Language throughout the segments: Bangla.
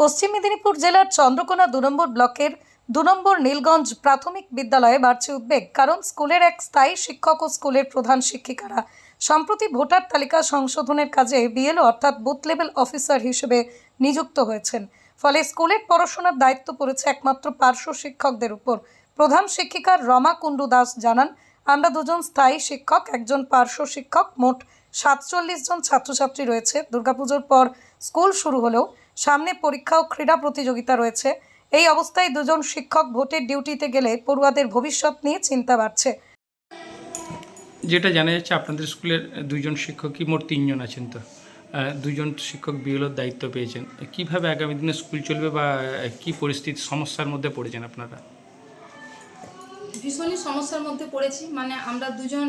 পশ্চিম মেদিনীপুর জেলার চন্দ্রকোনা দু নম্বর ব্লকের দু নম্বর নীলগঞ্জ প্রাথমিক বিদ্যালয়ে বাড়ছে উদ্বেগ, কারণ স্কুলের এক স্থায়ী শিক্ষক ও স্কুলের প্রধান শিক্ষিকারা। সম্প্রতি ভোটার তালিকা সংশোধনের কাজে বিএলও অর্থাৎ বুথ লেভেল অফিসার হিসেবে নিযুক্ত হয়েছেন। ফলে স্কুলের পড়াশোনার দায়িত্ব পড়েছে একমাত্র পার্শ্ব শিক্ষকদের উপর। প্রধান শিক্ষিকা রমা কুণ্ডু দাস জানান, আমরা দুজন স্থায়ী শিক্ষক, একজন পার্শ্ব শিক্ষক, মোট সাতচল্লিশ জন ছাত্রছাত্রী রয়েছে। দুর্গাপুজোর পর স্কুল শুরু হলেও সামনে পরীক্ষা ও ক্রীড়া প্রতিযোগিতা রয়েছে। এই অবস্থায় দুজন শিক্ষক ভোটের ডিউটিতে গেলে পড়ুয়াদের ভবিষ্যৎ নিয়ে চিন্তা বাড়ছে। যেটা জানা যাচ্ছে আপনাদের স্কুলের দুইজন শিক্ষকই মোট তিনজন আছেন তো। দুজন শিক্ষক বিএলওর দায়িত্ব পেয়েছেন। কীভাবে আগামী দিনে স্কুল চলবে বা কি পরিস্থিতি সমস্যার মধ্যে পড়েছেন আপনারা? ভীষণই সমস্যার মধ্যে পড়েছি। মানে আমরা দুজন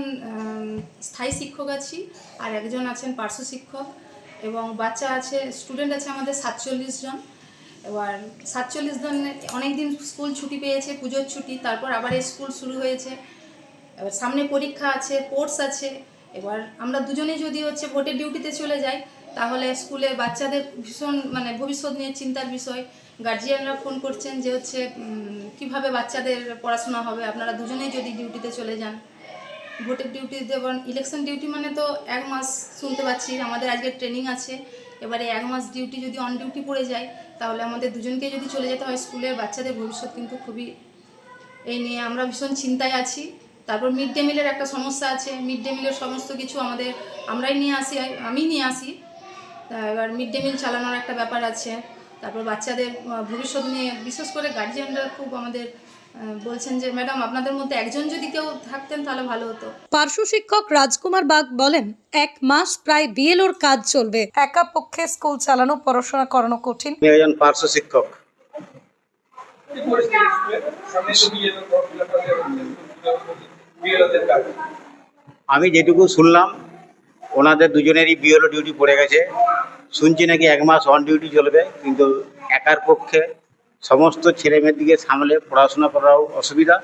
স্থায়ী শিক্ষক আছি আর একজন আছেন পার্শ্ব শিক্ষক। এবং বাচ্চা আছে স্টুডেন্ট আছে আমাদের সাতচল্লিশ জন। এবার সাতচল্লিশ জন অনেক দিন স্কুল ছুটি পেয়েছে, পুজোর ছুটি, তারপর আবার স্কুল শুরু হয়েছে। এবার সামনে পরীক্ষা আছে কোর্স আছে। এবার আমরা দুজনেই যদি হচ্ছে ভোটের ডিউটিতে চলে যাই, তাহলে স্কুলে বাচ্চাদের ভীষণ মানে ভবিষ্যৎ নিয়ে চিন্তার বিষয়। গার্জিয়ানরা ফোন করছেন যে হচ্ছে কীভাবে বাচ্চাদের পড়াশোনা হবে? আপনারা দুজনেই যদি ডিউটিতে চলে যান। ভোটের ডিউটি যেমন ইলেকশন ডিউটি মানে তো এক মাস শুনতে পাচ্ছি, আমাদের আজকে ট্রেনিং আছে। এবারে এক মাস ডিউটি যদি অন ডিউটি পড়ে যায়, তাহলে আমাদের দুজনকে যদি চলে যেতে হয় স্কুলে বাচ্চাদের ভবিষ্যৎ কিন্তু খুবই এই নিয়ে আমরা ভীষণ চিন্তায় আছি। তারপর মিড ডে মিলের একটা সমস্যা আছে। মিড ডে মিলের সমস্ত কিছু আমাদের, আমরাই নিয়ে আসি আমি নিয়ে আসি। এবার মিড ডে মিল চালানোর একটা ব্যাপার আছে। তারপর বাচ্চাদের ভবিষ্যৎ নিয়ে বিশেষ করে গার্জিয়ানরা খুব আমাদের বলছেন যে ম্যাডাম আপনাদের মধ্যে একজন যদি কেউ থাকতেন তাহলে ভালো হতো। পার্শ্ব শিক্ষক রাজকুমার বাগ বলেন এক মাস প্রায় বিএলওর কাজ চলবে। একা পক্ষে স্কুল চালানো পড়াশোনা করানো কঠিন। আমি একজন পার্শ্ব শিক্ষক। আমি যেটুকু শুনলাম ওনাদের দুজনেরই বিএলও ডিউটি পড়ে গেছে। শুনছি নাকি এক মাস অন ডিউটি চলবে কিন্তু একার পক্ষে সমস্ত ছেলেমেয়ের দিকে সামলে পড়াশোনা করাও অসুবিধা।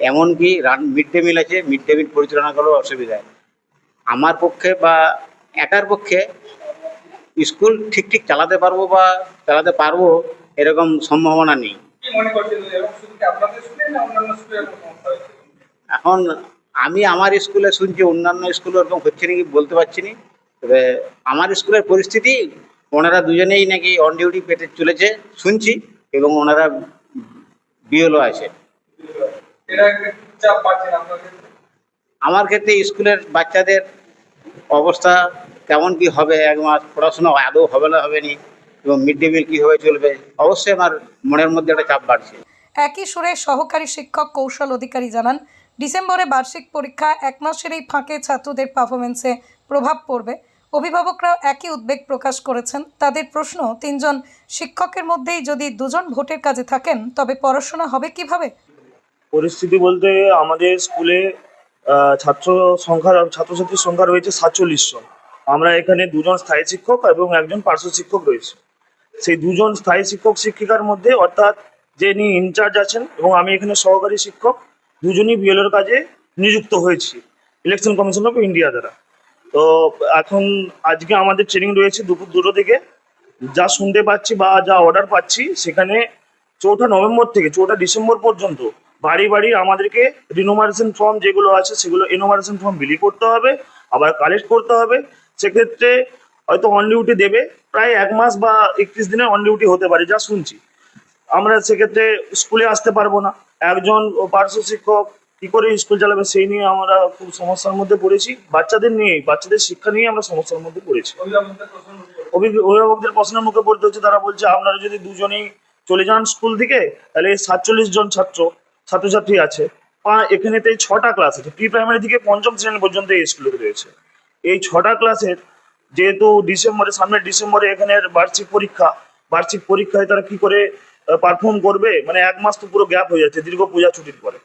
এমনকি রান মিড ডে মিল আছে মিড ডে মিল পরিচালনা করাও অসুবিধা। আমার পক্ষে বা একার পক্ষে স্কুল ঠিক ঠিক চালাতে পারব বা চালাতে পারব এরকম সম্ভাবনা নেই। এখন আমি আমার স্কুলে শুনছি অন্যান্য স্কুলে ওরকম হচ্ছে নাকি বলতে পারছি না। তবে আমার স্কুলের পরিস্থিতি ওনারা দুজনেই নাকি অন ডিউটি পেতে চলেছে শুনছি এবং ওনারা বিএলও আছে। আমার ক্ষেত্রে স্কুলের বাচ্চাদের অবস্থা কেমন কি হবে এক মাস পড়াশোনা আদৌ হবে না হবে নি এবং মিড ডে মিল কীভাবে চলবে অবশ্যই আমার মনের মধ্যে একটা চাপ বাড়ছে। একই সুরে সহকারী শিক্ষক কৌশল অধিকারী জানান ডিসেম্বরে বার্ষিক পরীক্ষা এক মাসের এই ফাঁকে ছাত্রদের পারফরমেন্সে প্রভাব পড়বে। অভিভাবকরাও একই উদ্বেগ প্রকাশ করেছেন। তাদের প্রশ্ন, তিনজন শিক্ষকের মধ্যেই যদি দুজন ভোটের কাজে থাকেন, তবে পড়াশোনা হবে কীভাবে? পরিস্থিতি বলতে আমাদের স্কুলে ছাত্র সংখ্যা ছাত্রছাত্রীর সংখ্যা রয়েছে সাতচল্লিশ জন। আমরা এখানে দুজন স্থায়ী শিক্ষক এবং একজন পার্শ্ব শিক্ষক রয়েছে। সেই দুজন স্থায়ী শিক্ষক, শিক্ষিকার মধ্যে অর্থাৎ যিনি ইনচার্জ আছেন এবং আমি এখানে সহকারী শিক্ষক, দুজনই বিএলওর কাজে নিযুক্ত হয়েছি। ইলেকশন কমিশন অফ ইন্ডিয়া দ্বারা। তো এখন আজকে আমাদের ট্রেনিং রয়েছে দুপুর দুটো থেকে। যা শুনতে পাচ্ছি বা যা অর্ডার পাচ্ছি, সেখানে চৌঠা নভেম্বর থেকে, চৌঠা ডিসেম্বর পর্যন্ত বাড়ি বাড়ি আমাদেরকে রিনোমারেশন ফর্ম যেগুলো আছে, সেগুলো ইনোমারেশন ফর্ম বিলি করতে হবে, আবার কালেক্ট করতে হবে। সেক্ষেত্রে হয়তো অন ডিউটি দেবে, প্রায় এক মাস বা একত্রিশ দিনে অন ডিউটি হতে পারে, যা শুনছি। আমরা সেক্ষেত্রে স্কুলে আসতে পারব না। একজন পার্শ্ব শিক্ষক কি করে স্কুল চালাবে সেই নিয়ে আমরা খুব সমস্যার মধ্যে পড়েছি। বাচ্চাদের নিয়ে বাচ্চাদের শিক্ষা নিয়ে আমরা সমস্যার মধ্যে পড়েছি। অভিভাবকদের অভি- অভিভাবকদের প্রশ্নের মুখে পড়তে হচ্ছে, তারা বলছে, আপনারা যদি দুজনেই চলে যান স্কুল থেকে, তাহলে সাতচল্লিশ জন ছাত্র, ছাত্রছাত্রী আছে। এখানেতে ছটা ক্লাস আছে। প্রি প্রাইমারি থেকে পঞ্চম শ্রেণি পর্যন্ত এই স্কুলে রয়েছে। এই ছটা ক্লাসের যেহেতু ডিসেম্বরে সামনে ডিসেম্বরে এখানে বার্ষিক পরীক্ষা, বার্ষিক পরীক্ষায় তারা কি করে পারফর্ম করবে? মানে এক মাস তো পুরো গ্যাপ হয়ে যাচ্ছে, দীর্ঘ পূজা ছুটির পরে।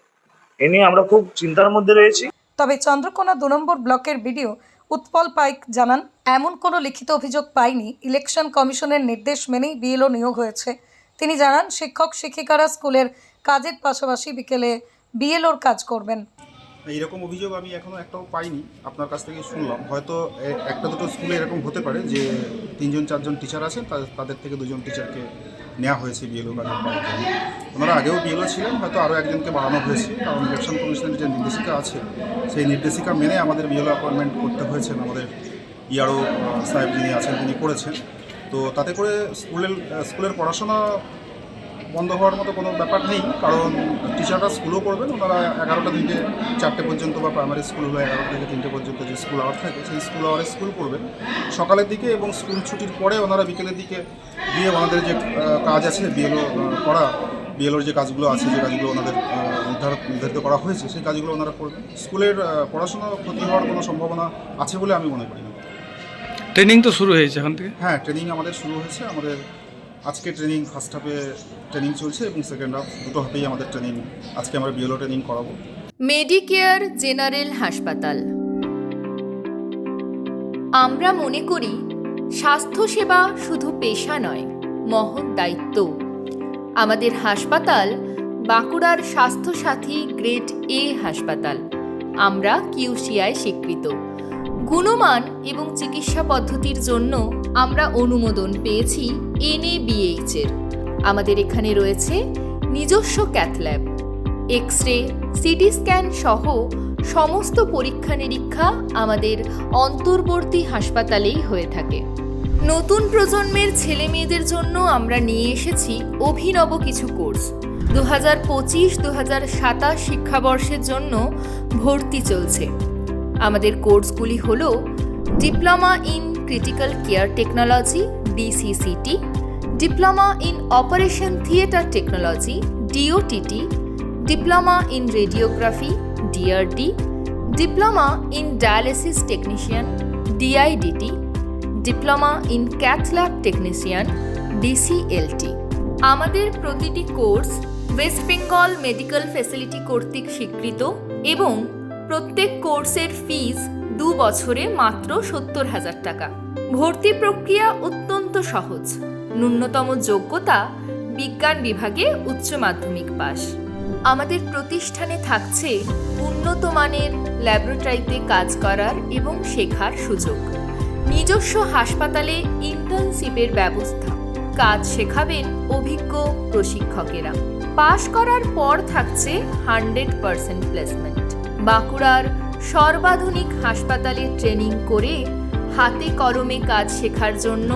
এ নিয়ে আমরা খুব চিন্তার মধ্যে রয়েছি। তবে চন্দ্রকোনা দু নম্বর ব্লকের বিডিও উৎপল পাইক জানান এমন কোনো লিখিত অভিযোগ পাইনি ইলেকশন কমিশনের নির্দেশ মেনেই বিএলও নিয়োগ হয়েছে। তিনি জানান শিক্ষক শিক্ষিকারা স্কুলের কাজের পাশাপাশি বিকেলে বিএলওর কাজ করবেন। এইরকম অভিযোগ আমি এখনও একটাও পাইনি আপনার কাছ থেকে শুনলাম। হয়তো একটা দুটো স্কুলে এরকম হতে পারে যে তিনজন চারজন টিচার আছেন তাদের থেকে দুজন টিচারকে নেওয়া হয়েছে বিএলও ওনারা আগেও বিএলও ছিলেন, হয়তো আরও একজনকে বাড়ানো হয়েছে। কারণ ইলেকশন কমিশনের যে নির্দেশিকা আছে, সেই নির্দেশিকা মেনে আমাদের বিএলও অ্যাপয়েন্টমেন্ট করতে হয়েছে আমাদের ইয়ারও সাহেব যিনি আছেন, তিনি করেছেন। তো তাতে করে স্কুলের স্কুলের পড়াশোনা বন্ধ হওয়ার মতো কোনো ব্যাপার নেই কারণ টিচাররা স্কুলও করবেন ওনারা এগারোটা থেকে চারটে পর্যন্ত বা প্রাইমারি স্কুল হলো এগারোটা থেকে তিনটে পর্যন্ত যে স্কুল আওয়ার থাকে সেই স্কুল আওয়ারে স্কুল করবেন। সকালের দিকে এবং স্কুল ছুটির পরে ওনারা বিকেলের দিকে গিয়ে ওনাদের যে কাজ আছে বিএলও করা বিএলওর যে কাজগুলো আছে যে কাজগুলো ওনাদের আহ, নির্ধারিত করা হয়েছে সেই কাজগুলো ওনারা করবেন স্কুলের পড়াশোনা ক্ষতি হওয়ার কোনো সম্ভাবনা আছে বলে আমি মনে করি না। ট্রেনিং তো শুরু হয়েছে এখান থেকে? হ্যাঁ ট্রেনিং আমাদের শুরু হয়েছে আমাদের আজকে ট্রেনিং ফার্স্ট হাফে ট্রেনিং চলছে এবং সেকেন্ড হাফ দুটো হাফেই আমাদের ট্রেনিং আজকে আমরা বিএলও ট্রেনিং করাবো। মেডিকেয়ার জেনারেল হাসপাতাল আমরা মনে করি স্বাস্থ্যসেবা শুধু পেশা নয়, মহৎ দায়িত্ব। আমাদের হাসপাতাল বাঁকুড়ার স্বাস্থ্যসাথী গ্রেড এ হাসপাতাল। আমরা কিউসিআই স্বীকৃত। গুণমান এবং চিকিৎসা পদ্ধতির জন্য আমরা অনুমোদন পেয়েছি এনএবিএইচ এর। আমাদের এখানে রয়েছে নিজস্ব cath lab X ray CT scan সহ সমস্ত পরীক্ষা নিরীক্ষা আমাদের অন্তর্বর্তী হাসপাতালেই হয়ে থাকে। নতুন প্রজন্মের ছেলে মেয়েদের জন্য আমরা নিয়ে এসেছি অভিনব কিছু কোর্স। দু হাজার পঁচিশ দু হাজার সাতাশ শিক্ষাবর্ষের জন্য ভর্তি চলছে। আমাদের কোর্সগুলি হল diploma in critical care technology, DCCT, diploma in operation theatre technology, DOTT, diploma in radiography, DRD, diploma in dialysis technician, DIDT, diploma in cath lab technician, DCLT. আমাদের প্রতিটি course West Bengal medical facility কর্তৃক স্বীকৃত এবং প্রত্যেক কোর্সের ফিজ দু বছরে মাত্র সত্তর হাজার টাকা। ভর্তি প্রক্রিয়া অত্যন্ত সহজ। ন্যূনতম যোগ্যতা বিজ্ঞান বিভাগে উচ্চ মাধ্যমিক পাস আমাদের প্রতিষ্ঠানে থাকছে উন্নত মানের ল্যাবরেটরিতে কাজ করার এবং শেখার সুযোগ। নিজস্ব হাসপাতালে ইন্টার্নশিপের ব্যবস্থা। কাজ শেখাবেন অভিজ্ঞ প্রশিক্ষকেরা। পাশ করার পর থাকছে হান্ড্রেড পার্সেন্ট প্লেসমেন্ট। বাঁকুড়ার সর্বাধুনিক হাসপাতালে ট্রেনিং করে হাতে কলমে কাজ শেখার জন্য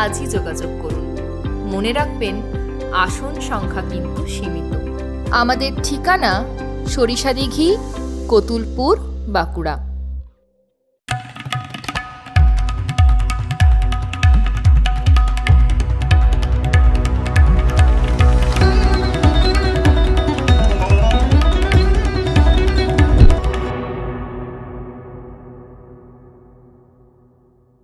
আজই যোগাযোগ করুন। মনে রাখবেন, আসন সংখ্যা কিন্তু সীমিত। আমাদের ঠিকানা সরিষাদিঘি কতুলপুর, বাঁকুড়া।